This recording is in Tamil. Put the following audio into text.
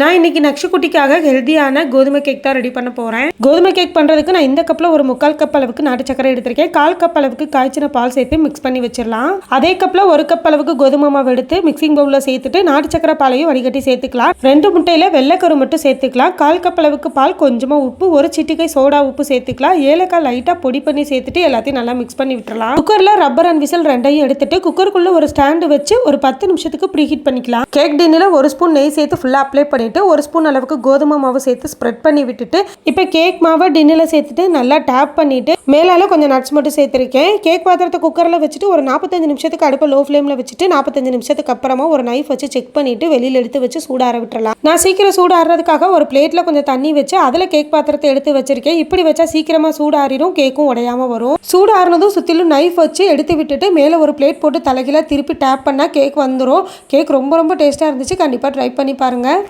நான் இன்னைக்கு நக்ஷக்குட்டிக்காக ஹெல்தியான கோதுமை கேக் தான் ரெடி பண்ண போகிறேன் கோதுமை கேக் பண்ணுறதுக்கு நான் இந்த கப்பில் ஒரு முக்கால் கப் அளவுக்கு நாட்டு சக்கரை எடுத்திருக்கேன். கால் கப் அளவுக்கு காய்ச்சின பால் சேர்த்து மிக்ஸ் பண்ணி வச்சிடலாம். அதே கப்பில் ஒரு கப் அளவுக்கு கோதுமை மாவு எடுத்து மிக்சிங் பவுலில் சேர்த்துட்டு நாட்டு சக்கரை பாலையும் வடிகட்டி சேர்த்துக்கலாம். ரெண்டு முட்டையில் வெள்ளைக்கரு மட்டும் சேர்த்துக்கலாம். கால் கப் அளவுக்கு பால் கொஞ்சமாக உப்பு ஒரு சிட்டிக்கை சோடா உப்பு சேர்த்துக்கலாம். ஏலக்காய் லைட்டாக பொடி பண்ணி சேர்த்துட்டு எல்லாத்தையும் நல்லா மிக்ஸ் பண்ணி விட்டுலாம் குக்கரில் ரப்பர் அண்ட் விசில் ரெண்டையும் எடுத்துட்டு குக்கருக்குள்ளே ஒரு ஸ்டாண்டு வச்சு ஒரு பத்து நிமிஷத்துக்கு ப்ரீ ஹீட் பண்ணிக்கலாம். கேக் டின்னில் ஒரு ஸ்பூன் நெய் சேர்த்து ஃபுல்லாக அப்ளை பண்ணி பண்ணிவிட்டு ஒரு ஸ்பூன் அளவுக்கு கோதுமை மாவு சேர்த்து ஸ்ப்ரெட் பண்ணி விட்டுட்டு இப்போ கேக் மாவை டின்னில் சேர்த்துட்டு நல்லா டேப் பண்ணிவிட்டு மேலால் கொஞ்சம் நட்ஸ் மட்டும் சேர்த்துருக்கேன். கேக் பாத்திரத்தை குக்கரில் வச்சுட்டு ஒரு நாற்பத்தஞ்சு நிமிஷத்துக்கு அடுப்பை லோ ஃப்ளேமில் வச்சுட்டு நாற்பத்தஞ்சு நிமிஷத்துக்கு அப்புறமா ஒரு நைஃப் வச்சு செக் பண்ணிவிட்டு வெளியில் எடுத்து வச்சு சூடார விட்டுறலாம். நான் சீக்கிரம் சூடாடுறதுக்காக ஒரு பிளேட்டில் கொஞ்சம் தண்ணி வச்சு அதில் கேக் பாத்திரத்தை எடுத்து வச்சுருக்கேன். இப்படி வச்சா சீக்கிரமாக சூடாறிடும் கேக்கும் உடையாமல் வரும். சூடாறினதும் சுற்றிலும் நைஃப் வச்சு எடுத்து விட்டுட்டு மேலே ஒரு பிளேட் போட்டு தலைகீழ திருப்பி டேப் பண்ணால் கேக் வந்துடும் கேக் ரொம்ப ரொம்ப டேஸ்ட்டாக இருந்துச்சு. கண்டிப்பாக ட்ரை பண்ணி பாருங்கள்